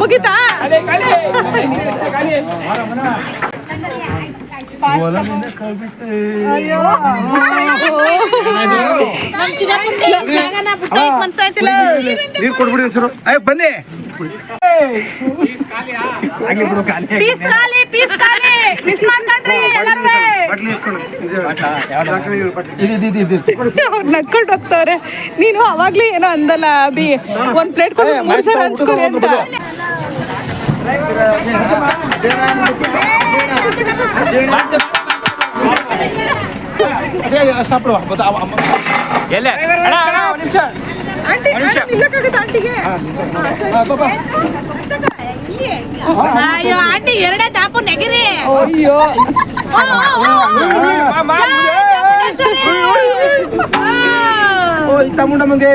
ಮುಗಿತಾ? ನೀರು ಕೊಡ್ಬಿಡಿ ಒಂಚೂರು. ಅಯ್ಯ ಬನ್ನಿ. ಪೀಸ್ ಖಾಲಿ ಪೀಸ್ ಖಾಲಿ ಮಿಸ್ ಮಾಡ್ಕೊಂಡ್ರಿ ಎಲ್ಲರೂ ನಕ್ಕೊಂಡು ಹೋಗ್ತವ್ರೆ ನೀನು ಅವಾಗ್ಲೇ ಏನೋ ಅಂದಲ್ಲ ಅಭಿ ಒಂದ್ ಪ್ಲೇಟ್ ಕೊಟ್ಟು ಮೂರ್ ಸಲ ಅಂತ ಎಲ್ಲ ಅಣ್ಣ ಅಣ್ಣ ಒಂದು ನಿಮಿಷ ಆಂಟಿ ಒಂದ್ ನಿಮಿಷ. ನಿಲ್ಲಕ್ಕಾಗತ್ತಾ ಆಂಟಿಗೆ ಅಯ್ಯೋ ಆಂಟಿ ಎರಡೇ ತಾಪು ನೆಗಿರಿ ಅಯ್ಯೋ ಓ ಈ ಚಾಮುಂಡಮ್ಮಂಗೆ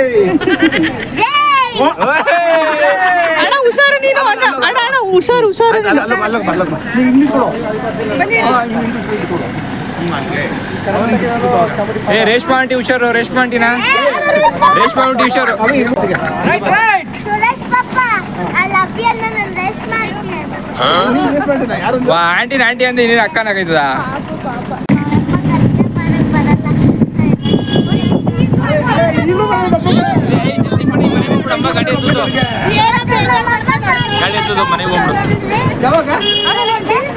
ಅಣ್ಣ ಹುಷಾರು ನೀನು ಅಣ್ಣ ಅಣ್ಣ ಅಣ್ಣ ಹುಷಾರು ಹುಷಾರು ಅಲ್ಲ ನೀನು. ಅಲ್ಲ ಅಲ್ಲ ಅಲ್ಲ ನೀವು ಇಲ್ಲಿ ಕೊಡು ಬನ್ನಿ. ಏ ರೇಷ್ಮಾ ಆಂಟಿ ಹುಷಾರು ರೇಷ್ಮಾ ಆಂಟಿನ ರೇಷ್ಮಾ ಆಂಟಿ ಹುಷಾರು ರೈಟ್ ರೈಟ್ ಆಂಟಿನ ಆಂಟಿ ಅಂದ್ರೆ ನೀನು ಅಕ್ಕನಾಗೈತದ ಗಾಡಿ ಎತ್ತುದು ಗಾಡಿ ಎತ್ತುದು ಮನೆಗೆ ಹೋಗ್ಬಿಡು ಯಾವಾಗ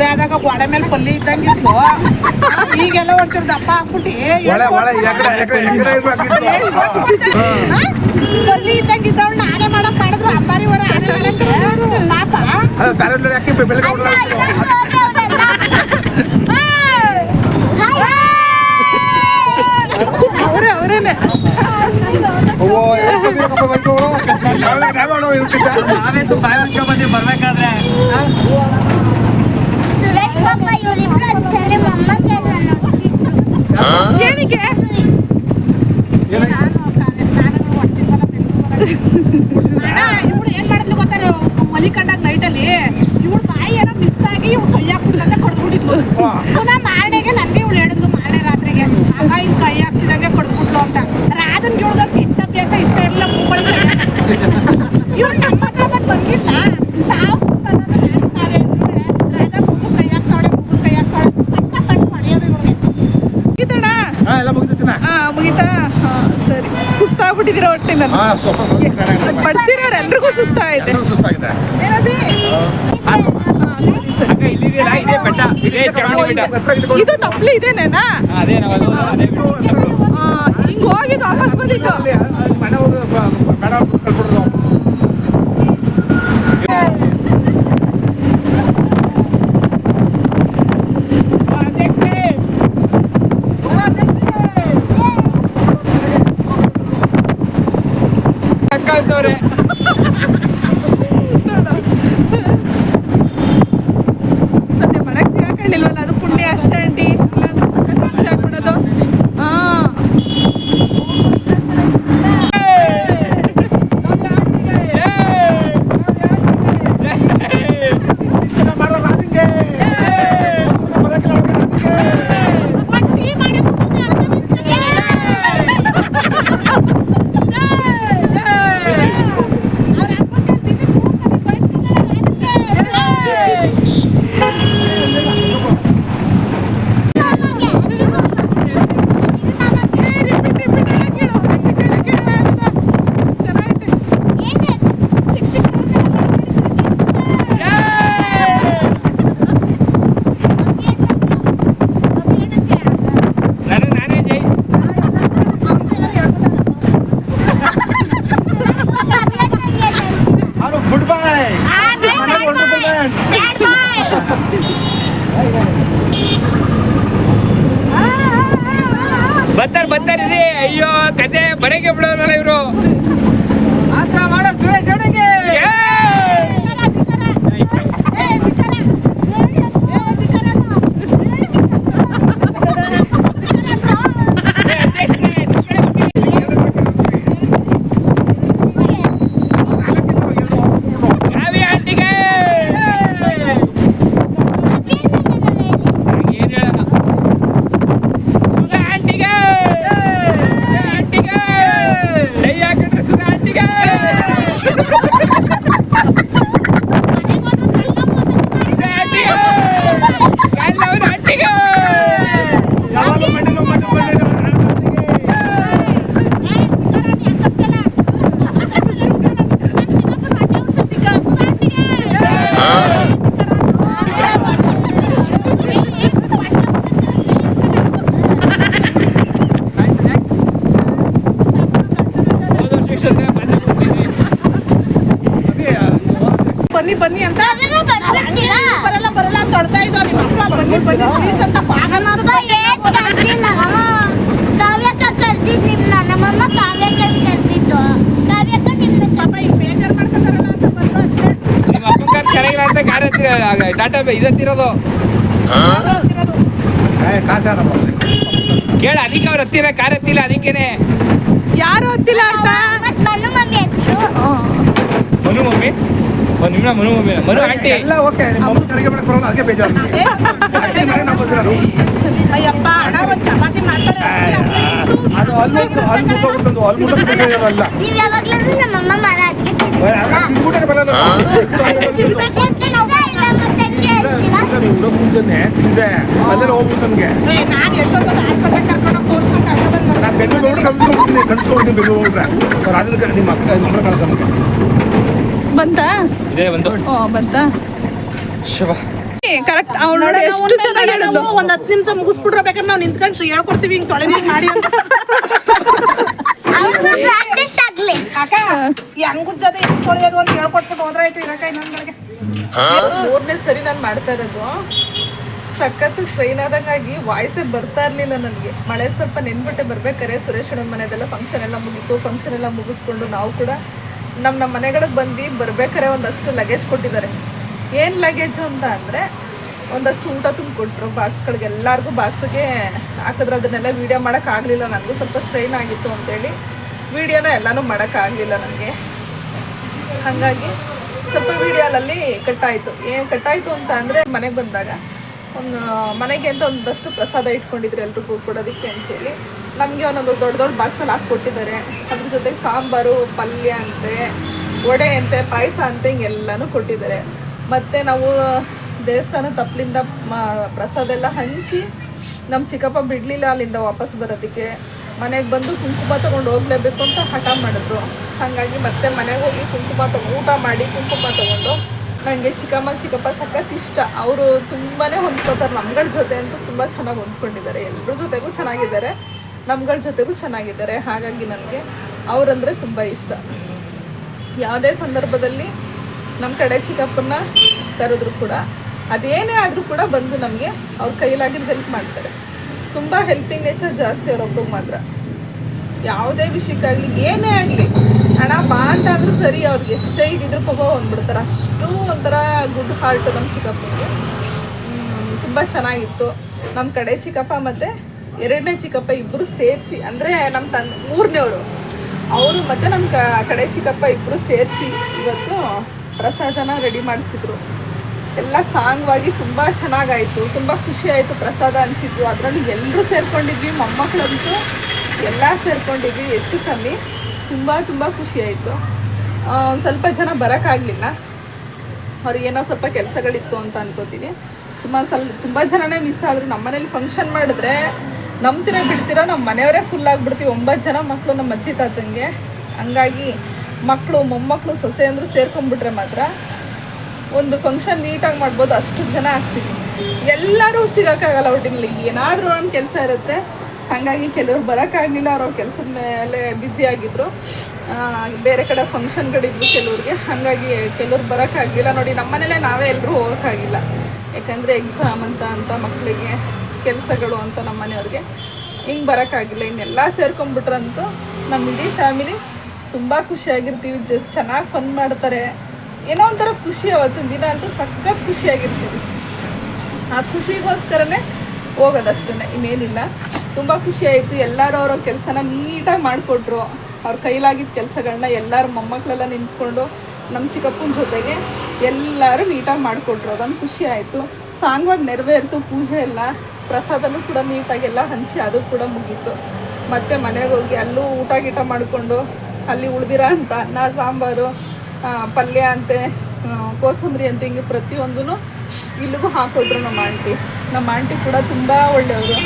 ಮದ್ವೆ ಆದಾಗ ಗೋಡೆ ಮೇಲೆ ಪಲ್ಲಿ ಇದ್ದಂಗಿತ್ತು ಈಗೆಲ್ಲ ಒಂಚೂರು ದಪ್ಪ ಹಾಕ್ಬಿಟ್ಟು ಇರ್ಬೇಕಿತ್ತು ಪಲ್ಲಿ ಇದ್ದಂಗಿದ್ದವಳು ನಾನೇ ಮಾಡಕ್ ಮಾಡಿದ್ರು ಅಂಬಾರಿ ಹೊರ ಆನೆ ಮಾಡಕ್ಕೆ ಪಾಪ. ಅವ್ರೇ ಅವ್ರೇನೆ. ನಾವೇ ಸುಮ್ಮನೆ ಬರ್ಬೇಕಾದ್ರೆ ಸುರೇಶ್ ಪಪ್ಪ ಇವರಿಬ್ರು ಒಂದ್ಸಲಿ ಮಮ್ಮ ಕೇಳ ಏನಕ್ಕೆ? ಇವ್ರು ಏನ್ ಮಾಡಿದ್ಲು ಗೊತ್ತಾರೆ ಮಲಿಕಂಡಾಗ ನೈಟಲ್ಲಿ ಬಡ್ಸಿರೋರು ಎಲ್ರಿಗೂ ಸುಸ್ತಾಗಿದೆ ಇದೇ. ತಪ್ಪಲಿ ಇದೇನೇನಾ? ಹಿಂಗ್ ಹೋಗಿದ್ದು ವಾಪಸ್ ಬಂದಿದ್ದು ಅಕ್ಕ ಸದ್ಯ ಮಳಕ್ ಸಿಗಾಕೊಳ್ಳಿಲ್ವಲ್ಲ ಅದು ಪುಣ್ಯ ಅಷ್ಟೇ ಅಂಡಿ. ಬನ್ನಿ ಬನ್ನಿ ಅಂತ. ಬರಲ್ಲ ಬರಲ್ಲ ಅಂತ ಹೊಡ್ತಾ ಇದ್ದೋ ನಿಮ್ಮ ಅಪ್ಪ ಬನ್ನಿ ಬನ್ನಿ ಪ್ಲೀಸ್ ಅಂತ ಆಗಲ್ಲ ಚೆನ್ನಾಗಿಲ್ಲ ಅಂತ ಗಾಡಿ ಹತ್ತಿರ ಟಾಟಾ ಇದತ್ತಿರೋದು ಕೇಳ ಅದಕ್ಕೆ ಅವ್ರ ಹತ್ತಿರ ಕಾರ್ ಹತ್ತಿಲ್ಲ ಅದಕ್ಕೇನೆ. ಯಾರು ಹತ್ತಿಲ್ಲ ಅಂತ? ಮನು ಮಮ್ಮಿ? ಹತ್ತು ಮನು ಮಮ್ಮಿ ಓ, ನಿಮ್ಮ ಮನು ಮನು ಆಂಟಿ. ಎಲ್ಲ ಓಕೆ ನಿಮ್ಮ ಮಮ್ಮಿ ಅಡುಗೆ ಮಾಡಕ್ ಬರೋಲ್ಲ ಅದಕ್ಕೆ ಬೇಜಾರು. ನನಗೆ. ಅಡುಗೆ ಮಾಡಿ ನಾವು ಬಂದಿರೋದು ಅಯ್ಯಪ್ಪ ಅಣ್ಣ ಒಂದ್ ಚಪಾತಿ ಮಾಡ್ತಾರೆ ಅದು ಅಲ್ಲಿ ಅಲ್ಲಿ ಮುಟ್ಟೋಗ್ಬಿಡ್ತಂದು ಅಲ್ಲಿ ಮುಟ್ಟೋಗ್ಬಿಟ್ಟಿರೋಲ್ಲ ನೀವ್ ಯಾವಾಗ್ಲೂ ನಮ್ಮಮ್ಮ ಮರ ತಿನ್ಬಿಟ್ಟೆ ಬರಲ್ಲ ಹುಡುಗ ಮುಂಚೆನೆ ತಿಂದೆ. ಅಲ್ಲೆಲ್ಲ ಹೋಗ್ಬಿಟ್ಟು ನನಗೆ ನಾನು ಎಷ್ಟೊತ್ತು ಆಸ್ಪತ್ರೆ ಕರ್ಕೊಂಡು ತೋರಿಸ್ಕೊಂಡು ಕರ್ಕೊಂಡು ಬಂದು ನಾನು ಬೆಂಗಳೂರು ಕಳ್ಸ್ಕೊಂಡ್ಬಿಡ್ತೀನಿ ಬೆಂಗಳೂರು ಕಡೆ ನಿಮ್ಮ ಅಕ್ಕ ಕಳ್ಸ ನಮಗೆ ಬಂತಾ? ಇದೇ ಒಂದು ಓ ಬಂತಾ? ಶುಭ ಕರೆಕ್ಟ್ ಅವ್ರು ನೋಡಿ ಎಷ್ಟು ಚೆನ್ನಾಗಿ ಹೇಳಿದ್ರು ಒಂದ್ ಹತ್ತು ನಿಮಿಷ ಮುಗಿಸ್ಬಿಟ್ರೆ ಬೇಕಾದ್ರೆ ನಾವು ನಿಂತ್ಕೊಂಡು ಹೇಳ್ಕೊಡ್ತೀವಿ ಹಿಂಗ್ ತೊಳೆ ಮಾಡಿ ಕಾಕ ಅಂಗುಡ್ ಜೊತೆ ಹೆಂಗ್ ತೊಳೆಯೋದು ಅಂತ ಹೇಳ್ಕೊಟ್ಬಿಟ್ಟು ಹೋದ್ರೆ ಆಯ್ತು ಇರಕ ಇನ್ನೊಂದ್ಗಳಿಗೆ ಮೂರನೇ ಸರಿ ನಾನು ಮಾಡ್ತಾ ಇರೋದು. ಸಖತ್ ಸ್ಟ್ರೈನ್ ಆದಂಗಾಗಿ ವಾಯ್ಸೇ ಬರ್ತಾ ಇರಲಿಲ್ಲ ನನಗೆ. ಮಳೆ ಸ್ವಲ್ಪ ನೆನ್ಬಿಟ್ಟೆ ಬರ್ಬೇಕಾರೆ ಸುರೇಶ್ ಅಣ್ಣನ ಮನೆದೆಲ್ಲ ಫಂಕ್ಷನ್ ಎಲ್ಲ ಮುಗೀತು ಫಂಕ್ಷನ್ ಎಲ್ಲ ಮುಗಿಸ್ಕೊಂಡು ನಾವು ಕೂಡ ನಮ್ಮ ನಮ್ಮ ಮನೆಗಳಿಗೆ ಬಂದು ಬರ್ಬೇಕಾರೆ ಒಂದಷ್ಟು ಲಗೇಜ್ ಕೊಟ್ಟಿದ್ದಾರೆ. ಏನು ಲಗೇಜ್ ಅಂತ ಅಂದರೆ ಒಂದಷ್ಟು ಊಟ ತುಂಬಿಕೊಟ್ರು. ಬಾಕ್ಸ್ಗಳಿಗೆ ಎಲ್ಲರಿಗೂ ಬಾಕ್ಸ್ಗೆ ಹಾಕಿದ್ರೆ ಅದನ್ನೆಲ್ಲ ವೀಡಿಯೋ ಮಾಡೋಕ್ಕಾಗಲಿಲ್ಲ ನನಗೂ ಸ್ವಲ್ಪ ಸ್ಟ್ರೈನ್ ಆಗಿತ್ತು ಅಂತೇಳಿ ವೀಡಿಯೋನ ಎಲ್ಲನೂ ಮಾಡೋಕ್ಕಾಗಲಿಲ್ಲ ನನಗೆ ಹಾಗಾಗಿ ಸ್ವಲ್ಪ ವಿಡಿಯೋಲಲ್ಲಿ ಕಟ್ಟಾಯಿತು ಏನು ಕಟ್ಟಾಯಿತು ಅಂತ ಅಂದರೆ ಮನೆಗೆ ಬಂದಾಗ ಒಂದು ಮನೆಗೆ ಅಂತ ಒಂದಷ್ಟು ಪ್ರಸಾದ ಇಟ್ಕೊಂಡಿದ್ರು ಎಲ್ರಿಗೂ ಕೊಡೋದಕ್ಕೆ ಅಂತೇಳಿ. ನಮಗೆ ಒಂದೊಂದು ದೊಡ್ಡ ದೊಡ್ಡ ಬಾಕ್ಸಲ್ಲಿ ಹಾಕ್ಕೊಟ್ಟಿದ್ದಾರೆ. ಅದ್ರ ಜೊತೆಗೆ ಸಾಂಬಾರು, ಪಲ್ಯ ಅಂತೆ, ವಡೆ ಅಂತೆ, ಪಾಯಸ ಅಂತೆ ಹಿಂಗೆಲ್ಲನೂ ಕೊಟ್ಟಿದ್ದಾರೆ. ಮತ್ತು ನಾವು ದೇವಸ್ಥಾನ ತಪ್ಪಲಿಂದ ಪ್ರಸಾದ ಎಲ್ಲ ಹಂಚಿ ನಮ್ಮ ಚಿಕ್ಕಪ್ಪ ಬಿಡಲಿಲ್ಲ ಅಲ್ಲಿಂದ ವಾಪಸ್ ಬರೋದಕ್ಕೆ. ಮನೆಗೆ ಬಂದು ಕುಂಕುಮ ತೊಗೊಂಡು ಹೋಗಲೇಬೇಕು ಅಂತ ಹಠ ಮಾಡಿದ್ರು. ಹಾಗಾಗಿ ಮತ್ತೆ ಮನೆಗೆ ಹೋಗಿ ಕುಂಕುಮ ತೊಗೊಂಡು, ಊಟ ಮಾಡಿ ಕುಂಕುಮ ತೊಗೊಂಡು ನನಗೆ ಚಿಕ್ಕಮ್ಮ ಚಿಕ್ಕಪ್ಪ ಸಖತ್ ಇಷ್ಟ. ಅವರು ತುಂಬಾ ಹೊಂದ್ಕೋತಾರೆ. ನಮ್ಗಳ ಜೊತೆ ಅಂತೂ ತುಂಬ ಚೆನ್ನಾಗಿ ಹೊಂದ್ಕೊಂಡಿದ್ದಾರೆ. ಎಲ್ಲರ ಜೊತೆಗೂ ಚೆನ್ನಾಗಿದ್ದಾರೆ. ನಮ್ಗಳ ಜೊತೆಗೂ ಚೆನ್ನಾಗಿದ್ದಾರೆ. ಹಾಗಾಗಿ ನನಗೆ ಅವರಂದರೆ ತುಂಬ ಇಷ್ಟ. ಯಾವುದೇ ಸಂದರ್ಭದಲ್ಲಿ ನಮ್ಮ ಕಡೆ ಚಿಕ್ಕಪ್ಪನ್ನ ಕರೆದ್ರು ಕೂಡ, ಅದೇನೇ ಆದರೂ ಕೂಡ ಬಂದು ನಮಗೆ ಅವ್ರ ಕೈಲಾಗಿದ್ದು ಹೆಲ್ಪ್ ಮಾಡ್ತಾರೆ. ತುಂಬ ಹೆಲ್ಪಿಂಗ್ ನೇಚರ್ ಜಾಸ್ತಿ ಅವ್ರೊಬ್ಬಗೆ ಮಾತ್ರ. ಯಾವುದೇ ವಿಷಯಕ್ಕಾಗಲಿ ಏನೇ ಆಗಲಿ ಹಣ ಬಾ ಆದ್ರೂ ಸರಿ, ಅವ್ರಿಗೆ ಎಷ್ಟೇ ಇದ್ರು ಪಾಪ ಬಂದ್ಬಿಡ್ತಾರೆ. ಅಷ್ಟು ಒಂಥರ ಗುಡ್ ಹಾರ್ಟ್ ನಮ್ಮ ಚಿಕ್ಕಪ್ಪಗೆ ತುಂಬ ಚೆನ್ನಾಗಿತ್ತು. ನಮ್ಮ ಕಡೆ ಚಿಕ್ಕಪ್ಪ ಮತ್ತು ಎರಡನೇ ಚಿಕ್ಕಪ್ಪ ಇಬ್ಬರು ಸೇರಿಸಿ, ಅಂದರೆ ನಮ್ಮ ತಂದೆ ಮೂರನೇವರು ಅವರು ಮತ್ತು ನಮ್ಮ ಕಡೆ ಚಿಕ್ಕಪ್ಪ ಇಬ್ಬರು ಸೇರಿಸಿ ಇವತ್ತು ಪ್ರಸಾದನ ರೆಡಿ ಮಾಡಿಸಿದ್ರು. ಎಲ್ಲ ಸಾಂಗ್ವಾಗಿ ತುಂಬ ಚೆನ್ನಾಗಾಯಿತು. ತುಂಬ ಖುಷಿ ಆಯಿತು ಪ್ರಸಾದ ಅನ್ಸಿದ್ರು ಅದರಲ್ಲಿ ಎಲ್ಲರೂ ಸೇರ್ಕೊಂಡಿದ್ವಿ ಮೊಮ್ಮಕ್ಕಳಂತೂ ಎಲ್ಲ ಸೇರ್ಕೊಂಡಿದ್ವಿ, ಹೆಚ್ಚು ಕಮ್ಮಿ. ತುಂಬ ತುಂಬ ಖುಷಿಯಾಯಿತು ಸ್ವಲ್ಪ ಜನ ಬರೋಕ್ಕಾಗಲಿಲ್ಲ. ಅವ್ರಿಗೇನೋ ಸ್ವಲ್ಪ ಕೆಲಸಗಳಿತ್ತು ಅಂತ ಅನ್ಕೋತೀನಿ. ಸುಮಾರು ಸ್ವಲ್ಪ ತುಂಬ ಜನನೇ ಮಿಸ್ ಆದರು. ನಮ್ಮ ಮನೇಲಿ ಫಂಕ್ಷನ್ ಮಾಡಿದ್ರೆ ನಂಬ್ತಿರೋ ಬಿಡ್ತಿರೋ ನಮ್ಮ ಮನೆಯವರೇ ಫುಲ್ ಆಗಿಬಿಡ್ತೀವಿ ಒಂಬತ್ತು ಜನ ಮಕ್ಕಳು ನಮ್ಮ ಅಜ್ಜಿ ತಾತಂಗೆ. ಹಂಗಾಗಿ ಮಕ್ಕಳು ಮೊಮ್ಮಕ್ಕಳು ಸೊಸೆ ಅಂದರೂ ಸೇರ್ಕೊಂಡ್ಬಿಟ್ರೆ ಮಾತ್ರ ಒಂದು ಫಂಕ್ಷನ್ ನೀಟಾಗಿ ಮಾಡ್ಬೋದು. ಅಷ್ಟು ಜನ ಆಗ್ತೀವಿ. ಎಲ್ಲರೂ ಸಿಗೋಕ್ಕಾಗಲ್ಲ ಒಟ್ಟಿನಲ್ಲಿ. ಏನಾದರೂ ಒಂದು ಕೆಲಸ ಇರುತ್ತೆ. ಹಾಗಾಗಿ ಕೆಲವ್ರು ಬರೋಕ್ಕಾಗಲಿಲ್ಲ, ಅವ್ರ ಕೆಲಸದ ಮೇಲೆ ಬ್ಯುಸಿ ಆಗಿದ್ರು. ಬೇರೆ ಕಡೆ ಫಂಕ್ಷನ್ಗಳಿದ್ವು ಕೆಲವ್ರಿಗೆ. ಹಾಗಾಗಿ ಕೆಲವ್ರು ಬರೋಕ್ಕಾಗಲಿಲ್ಲ. ನೋಡಿ ನಮ್ಮನೇಲೇ ನಾವೇ ಎಲ್ಲರೂ ಹೋಗೋಕ್ಕಾಗಿಲ್ಲ. ಯಾಕಂದರೆ ಎಕ್ಸಾಮ್ ಅಂತ ಅಂತ ಮಕ್ಕಳಿಗೆ ಕೆಲಸಗಳು ಅಂತ ನಮ್ಮ ಮನೆಯವ್ರಿಗೆ ಹಿಂಗೆ ಬರೋಕ್ಕಾಗಿಲ್ಲ. ಇನ್ನೆಲ್ಲ ಸೇರ್ಕೊಂಡ್ಬಿಟ್ರಂತೂ ನಮ್ಮ ಇಡೀ ಫ್ಯಾಮಿಲಿ ತುಂಬ ಖುಷಿಯಾಗಿರ್ತೀವಿ. ಜ, ಚೆನ್ನಾಗಿ ಫನ್ ಮಾಡ್ತಾರೆ. ಏನೋ ಒಂಥರ ಖುಷಿ ಅವತ್ತಿನ ದಿನ ಅಂತೂ ಸಖತ್ ಖುಷಿಯಾಗಿರ್ತೀವಿ. ಆ ಖುಷಿಗೋಸ್ಕರನೇ ಹೋಗೋದಷ್ಟೇ ಇನ್ನೇನಿಲ್ಲ. ತುಂಬ ಆಯಿತು. ಎಲ್ಲರೂ ಅವರ ಕೆಲಸನ ನೀಟಾಗಿ ಮಾಡಿಕೊಟ್ರು. ಅವ್ರ ಕೈಲಾಗಿದ್ದ ಕೆಲಸಗಳನ್ನ ಎಲ್ಲರೂ ಮೊಮ್ಮಕ್ಕಳೆಲ್ಲ ನಿಂತ್ಕೊಂಡು ನಮ್ಮ ಚಿಕ್ಕಪ್ಪನ ಜೊತೆಗೆ ಎಲ್ಲರೂ ನೀಟಾಗಿ ಮಾಡಿಕೊಟ್ರು. ಅದೊಂದು ಖುಷಿ ಆಯಿತು. ಸಾಂಗ್ವಾಗಿ ನೆರವೇರಿತು, ಪೂಜೆ ಎಲ್ಲ. ಪ್ರಸಾದನೂ ಕೂಡ ನೀಟಾಗೆಲ್ಲ ಹಂಚಿ ಅದು ಕೂಡ ಮುಗೀತು. ಮತ್ತೆ ಮನೆಗೆ ಹೋಗಿ ಅಲ್ಲೂ ಊಟ ಗೀಟ ಮಾಡಿಕೊಂಡು ಅಲ್ಲಿ ಉಳಿದಿರೋ ಅಂತ ಅನ್ನ, ಸಾಂಬಾರು ಪಲ್ಯ ಅಂತೆ ಕೋಸಂಬರಿ ಅಂತ ಹಿಂಗೆ ಪ್ರತಿಯೊಂದೂ ಇಲ್ಲಿಗೂ ಹಾಕೊಟ್ರು ನಮ್ಮ ಆಂಟಿ. ನಮ್ಮ ಆಂಟಿ ಕೂಡ ತುಂಬ ಒಳ್ಳೆಯವರು.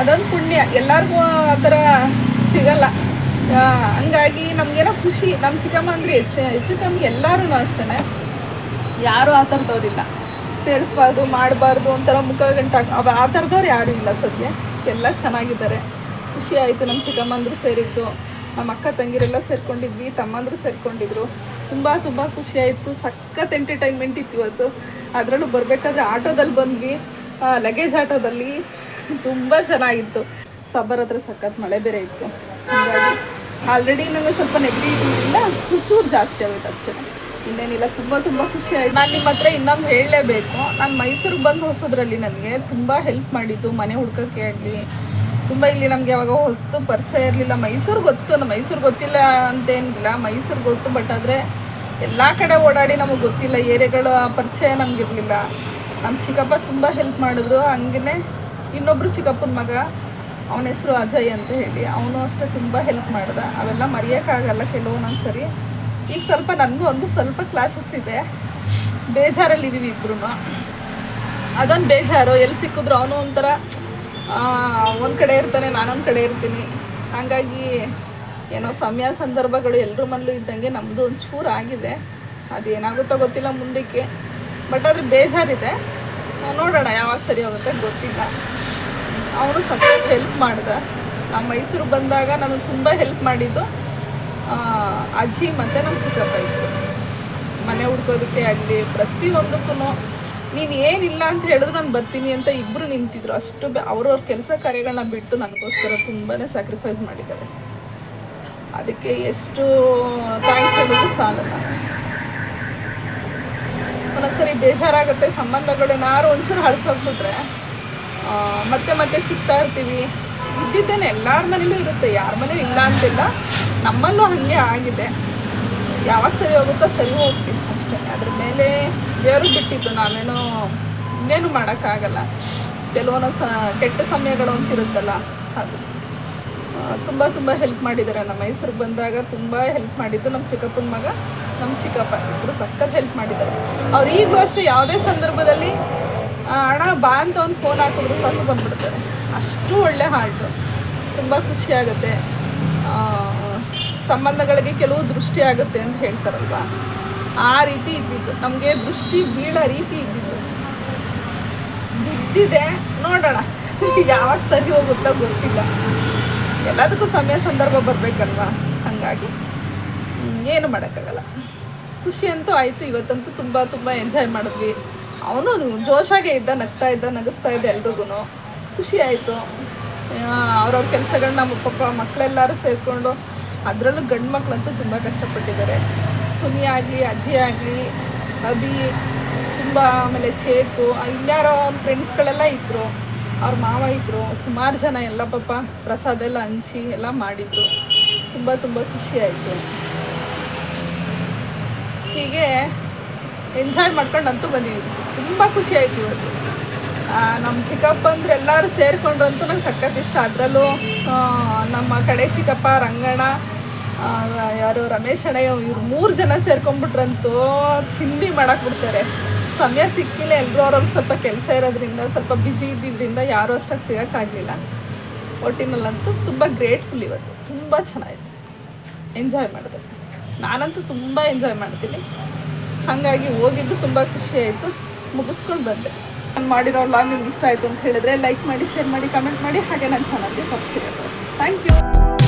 ಅದೊಂದು ಪುಣ್ಯ. ಎಲ್ಲರಿಗೂ ಆ ಥರ ಸಿಗಲ್ಲ. ಹಂಗಾಗಿ ನಮಗೇನೋ ಖುಷಿ. ನಮ್ಮ ಚಿಕ್ಕಮ್ಮ ಅಂದರೆ ಹೆಚ್ಚು ಹೆಚ್ಚು ಕಮ್ಮಿ ಎಲ್ಲರೂ ಅಷ್ಟೇ ಯಾರೂ ಆ ಥರದವ್ರಿಲ್ಲ. ಸೇರಿಸ್ಬಾರ್ದು, ಮಾಡಬಾರ್ದು ಒಂಥರ ಮುಖ ಗಂಟ ಅವ ಆ ಥರದವ್ರು ಯಾರೂ ಇಲ್ಲ ಸದ್ಯ. ಎಲ್ಲ ಚೆನ್ನಾಗಿದ್ದಾರೆ. ಖುಷಿ ಆಯಿತು ನಮ್ಮ ಚಿಕ್ಕಮ್ಮಂದರು ಸೇರಿದ್ದು. ನಮ್ಮ ಅಕ್ಕ ತಂಗಿರೆಲ್ಲ ಸೇರ್ಕೊಂಡಿದ್ವಿ, ತಮ್ಮಂದರು ಸೇರ್ಕೊಂಡಿದ್ರು. ತುಂಬ ತುಂಬ ಖುಷಿ ಆಯಿತು. ಸಖತ್ ಎಂಟರ್ಟೈನ್ಮೆಂಟ್ ಇತ್ತು ಇವತ್ತು. ಅದರಲ್ಲೂ ಬರಬೇಕಾದ್ರೆ ಆಟೋದಲ್ಲಿ ಬಂದ್ವಿ. ಲಗೇಜ್ ಆಟೋದಲ್ಲಿ. ತುಂಬ ಚೆನ್ನಾಗಿತ್ತು. ಸಬ್ಬರ್ ಹತ್ರ ಸಖತ್ ಮಳೆ ಬೇರೆ ಇತ್ತು. ಆಲ್ರೆಡಿ ನನಗೆ ಸ್ವಲ್ಪ ನೆಗಡಿ ಇದ್ದಿಲ್ಲ ಚೂರು ಜಾಸ್ತಿ ಆಗುತ್ತೆ ಅಷ್ಟೇ. ಇನ್ನೇನಿಲ್ಲ, ತುಂಬ ತುಂಬ ಖುಷಿ ಆಯ್ತು. ನಾನು ನಿಮ್ಮ ಹತ್ರ ಇನ್ನೊಂದು ಹೇಳಲೇಬೇಕು. ನಾನು ಮೈಸೂರಿಗೆ ಬಂದು ಹೊಸದ್ರಲ್ಲಿ ನನಗೆ ತುಂಬ ಹೆಲ್ಪ್ ಮಾಡಿದ್ದು, ಮನೆ ಹುಡ್ಕೋಕ್ಕೆ ಆಗಲಿ. ತುಂಬ ಇಲ್ಲಿ ನಮಗೆ ಯಾವಾಗ ಹೊಸದು ಪರಿಚಯ ಇರಲಿಲ್ಲ. ಮೈಸೂರು ಗೊತ್ತು ನಮ್ಮ ಮೈಸೂರು ಗೊತ್ತಿಲ್ಲ ಅಂತೇನಿಲ್ಲ. ಮೈಸೂರು ಗೊತ್ತು ಬಟ್ ಆದರೆ ಎಲ್ಲ ಕಡೆ ಓಡಾಡಿ ನಮಗೆ ಗೊತ್ತಿಲ್ಲ. ಏರಿಯಾಗಳ ಪರಿಚಯ ನಮಗಿರಲಿಲ್ಲ ನಮ್ಮ ಚಿಕ್ಕಪ್ಪ ತುಂಬ ಹೆಲ್ಪ್ ಮಾಡಿದ್ರು. ಹಂಗೇ ಇನ್ನೊಬ್ಬರು ಚಿಕ್ಕಪ್ಪನ ಮಗ, ಅವನ ಹೆಸರು ಅಜಯ್ ಅಂತ ಹೇಳಿ, ಅವನು ಅಷ್ಟೇ ತುಂಬ ಹೆಲ್ಪ್ ಮಾಡಿದ. ಅವೆಲ್ಲ ಮರೆಯೋಕ್ಕಾಗಲ್ಲ ಕೆಲವೊಂದೊಂದು ಸರಿ ಈಗ ಸ್ವಲ್ಪ ನನಗೂ ಒಂದು ಸ್ವಲ್ಪ ಕ್ಲಾಸಸ್ ಇದೆ. ಬೇಜಾರಲ್ಲಿ ಇದ್ದೀವಿ ಇಬ್ರು ಅದೊಂದು ಬೇಜಾರು. ಎಲ್ಲಿ ಸಿಕ್ಕಿದ್ರು ಅವನು ಒಂಥರ ಒಂದು ಕಡೆ ಇರ್ತಾನೆ, ನಾನೊಂದು ಕಡೆ ಇರ್ತೀನಿ. ಹಾಗಾಗಿ ಏನೋ ಸಮಯ ಸಂದರ್ಭಗಳು ಎಲ್ಲರ ಮನೇಲೂ ಇದ್ದಂಗೆ ನಮ್ಮದು ಒಂಚೂರು ಚೂರು ಆಗಿದೆ. ಅದೇನಾಗುತ್ತೋ ಗೊತ್ತಿಲ್ಲ ಮುಂದಕ್ಕೆ. ಬಟ್ ಆದರೆ ಬೇಜಾರಿದೆ. ನೋಡೋಣ ಯಾವಾಗ ಸರಿ ಹೋಗುತ್ತೆ ಗೊತ್ತಿಲ್ಲ. ಅವನು ಸಖತ್ ಹೆಲ್ಪ್ ಮಾಡಿದ. ನಮ್ಮ ಮೈಸೂರು ಬಂದಾಗ ನನಗೆ ತುಂಬ ಹೆಲ್ಪ್ ಮಾಡಿದ್ದು. ಅಜ್ಜಿ ಮತ್ತು ನಮ್ಮ ಚಿಕ್ಕಪ್ಪ ಇತ್ತು ಮನೆ ಹುಡ್ಕೋದಕ್ಕೆ ಆಗಲಿ ಪ್ರತಿಯೊಂದಕ್ಕೂ ನೀನು ಏನಿಲ್ಲ ಅಂತ ಹೇಳಿದ್ರು ನಾನು ಬರ್ತೀನಿ ಅಂತ ಇಬ್ಬರು ನಿಂತಿದ್ರು. ಅಷ್ಟು ಅವ್ರವ್ರ ಕೆಲಸ ಕಾರ್ಯಗಳನ್ನ ಬಿಟ್ಟು ನನಗೋಸ್ಕರ ತುಂಬಾ ಸ್ಯಾಕ್ರಿಫೈಸ್ ಮಾಡಿದ್ದಾರೆ. ಅದಕ್ಕೆ ಎಷ್ಟು ಥ್ಯಾಂಕ್ಸ್ ಹೇಳಿದ್ರು ಸಾಲಲ್ಲ. ಒಂದೊಂದ್ಸರಿ ಬೇಜಾರಾಗುತ್ತೆ, ಸಂಬಂಧಗಳು ಏನಾರು ಒಂಚೂರು ಹಳ್ಸೋಗ್ಬಿಟ್ರೆ ಮತ್ತೆ ಮತ್ತೆ ಸಿಗ್ತಾ ಇರ್ತೀವಿ. ಇದ್ದಿದ್ದೇನೆ, ಎಲ್ಲರ ಮನೇಲೂ ಇರುತ್ತೆ, ಯಾರ ಮನೇಲಿ ಇಲ್ಲ ಅಂತಿಲ್ಲ. ನಮ್ಮಲ್ಲೂ ಹಾಗೆ ಆಗಿದೆ. ಯಾವಾಗ ಸರಿ ಹೋಗುತ್ತೋ ಸರಿ ಹೋಗ್ತೀವಿ ಅಷ್ಟೇ. ಅದ್ರ ಮೇಲೆ ದೇವರು ಬಿಟ್ಟಿದ್ದು ನಾವೇನೋ ಇನ್ನೇನು ಮಾಡೋಕ್ಕಾಗಲ್ಲ. ಕೆಲವೊಂದು ಸ ಕೆಟ್ಟ ಸಮಯಗಳು ಅಂತಿರುತ್ತಲ್ಲ, ಅದು. ತುಂಬ ತುಂಬ ಹೆಲ್ಪ್ ಮಾಡಿದ್ದಾರೆ. ನಮ್ಮ ಮೈಸೂರಿಗೆ ಬಂದಾಗ ತುಂಬ ಹೆಲ್ಪ್ ಮಾಡಿದ್ದು ನಮ್ಮ ಚಿಕ್ಕಪ್ಪನ ಮಗ, ನಮ್ಮ ಚಿಕ್ಕಪ್ಪ. ಇಬ್ಬರು ಸಖತ್ ಹೆಲ್ಪ್ ಮಾಡಿದ್ದಾರೆ. ಅವ್ರು ಈಗಲೂ ಅಷ್ಟೇ ಯಾವುದೇ ಸಂದರ್ಭದಲ್ಲಿ ಹಣ ಬಾ ಅಂತ ಒಂದು ಫೋನ್ ಹಾಕಿದ್ರು ಸಾಕು ಬಂದ್ಬಿಡ್ತಾರೆ ಅಷ್ಟು ಒಳ್ಳೆ ಹಾರ್ಟು ತುಂಬ ಖುಷಿಯಾಗುತ್ತೆ ಸಂಬಂಧಗಳಿಗೆ ಕೆಲವು ದೃಷ್ಟಿ ಆಗುತ್ತೆ ಅಂತ ಹೇಳ್ತಾರಲ್ವ? ಆ ರೀತಿ ಇದ್ದಿದ್ದು. ನಮಗೆ ದೃಷ್ಟಿ ಬೀಳೋ ರೀತಿ ಇದ್ದಿದ್ದು. ಬಿದ್ದಿದೆ. ನೋಡೋಣ. ಯಾವಾಗ ಸರಿ ಹೋಗುತ್ತೋ ಗೊತ್ತಿಲ್ಲ. ಎಲ್ಲದಕ್ಕೂ ಸಮಯ ಸಂದರ್ಭ ಬರಬೇಕಲ್ವಾ? ಹಾಗಾಗಿ. ಏನು ಮಾಡೋಕ್ಕಾಗಲ್ಲ. ಖುಷಿ ಅಂತೂ ಆಯಿತು, ಇವತ್ತಂತೂ ತುಂಬ ತುಂಬ ಎಂಜಾಯ್ ಮಾಡಿದ್ವಿ. ಅವನು ಜೋಶಾಗೆ ಇದ್ದ, ನಗ್ತಾ ಇದ್ದ, ನಗಿಸ್ತಾ ಇದ್ದ ಎಲ್ರಿಗೂ ಖುಷಿ ಆಯಿತು. ಅವ್ರವ್ರ ಕೆಲಸಗಳನ್ನ ನಮ್ಮ ಪಪ್ಪ ಮಕ್ಕಳೆಲ್ಲರೂ ಸೇರಿಕೊಂಡು, ಅದರಲ್ಲೂ ಗಂಡು ಮಕ್ಕಳಂತೂ ತುಂಬ ಕಷ್ಟಪಟ್ಟಿದ್ದಾರೆ. ಸುನಿ ಆಗಲಿ, ಅಜ್ಜಿ ಆಗಲಿ, ಅಭಿ, ತುಂಬ ಆಮೇಲೆ ಚೇತು, ಇನ್ಯಾರೋ ಫ್ರೆಂಡ್ಸ್ಗಳೆಲ್ಲ ಇದ್ದರು ಅವ್ರ ಮಾವ ಇದ್ದರು ಸುಮಾರು ಜನ ಎಲ್ಲ ಪಾಪ ಪ್ರಸಾದ ಎಲ್ಲ ಹಂಚಿ ಎಲ್ಲ ಮಾಡಿದರು. ತುಂಬ ತುಂಬ ಖುಷಿ ಆಯಿತು. ಹೀಗೆ ಎಂಜಾಯ್ ಮಾಡ್ಕೊಂಡು ಅಂತೂ ಬಂದಿದ್ವಿ. ತುಂಬ ಖುಷಿ ಆಯ್ತು ಇವತ್ತು. ನಮ್ಮ ಚಿಕ್ಕಪ್ಪ ಅಂದ್ರೆ ಎಲ್ಲರೂ ಸೇರಿಕೊಂಡು ಅಂತೂ ನಂಗೆ ಸಖತ್ ಇಷ್ಟ. ಅದರಲ್ಲೂ ನಮ್ಮ ಕಡೆ ಚಿಕ್ಕಪ್ಪ ರಂಗಣ್ಣ ಯಾರು ರಮೇಶ್ ಅಣ್ಣ ಇವ್ರು ಮೂರು ಜನ ಸೇರ್ಕೊಂಡ್ಬಿಟ್ರಂತೂ ಚಿಂದಿ ಮಾಡಕ್ಕೆ ಬಿಡ್ತಾರೆ ಸಮಯ ಸಿಕ್ಕಿಲ್ಲ ಎಲ್ಲರೂ ಅವ್ರವ್ರಿಗೆ ಸ್ವಲ್ಪ ಕೆಲಸ ಇರೋದ್ರಿಂದ, ಸ್ವಲ್ಪ ಬ್ಯುಸಿ ಇದ್ದಿದ್ದರಿಂದ ಯಾರೂ ಅಷ್ಟಾಗಿ ಸಿಗೋಕ್ಕಾಗಲಿಲ್ಲ. ಒಟ್ಟಿನಲ್ಲಂತೂ ತುಂಬ ಗ್ರೇಟ್ಫುಲ್ ಇವತ್ತು. ತುಂಬ ಚೆನ್ನಾಗಿತ್ತು. ಎಂಜಾಯ್ ಮಾಡಿದೆ. ನಾನಂತೂ ತುಂಬ ಎಂಜಾಯ್ ಮಾಡ್ತೀನಿ. ಹಾಗಾಗಿ ಹೋಗಿದ್ದು ತುಂಬ ಖುಷಿ ಆಯಿತು. ಮುಗಿಸ್ಕೊಂಡು ಬಂದೆ. ನಾನು ಮಾಡಿರೋ ಲಾಗ್ ನಿಮ್ಗೆ ಇಷ್ಟ ಆಯಿತು ಅಂತ ಹೇಳಿದ್ರೆ ಲೈಕ್ ಮಾಡಿ ಶೇರ್ ಮಾಡಿ ಕಮೆಂಟ್ ಮಾಡಿ, ಹಾಗೆ ನನ್ನ ಚಾನಲ್ಗೆ ಸಬ್ಸ್ಕ್ರೈಬ್ ಥ್ಯಾಂಕ್ ಯು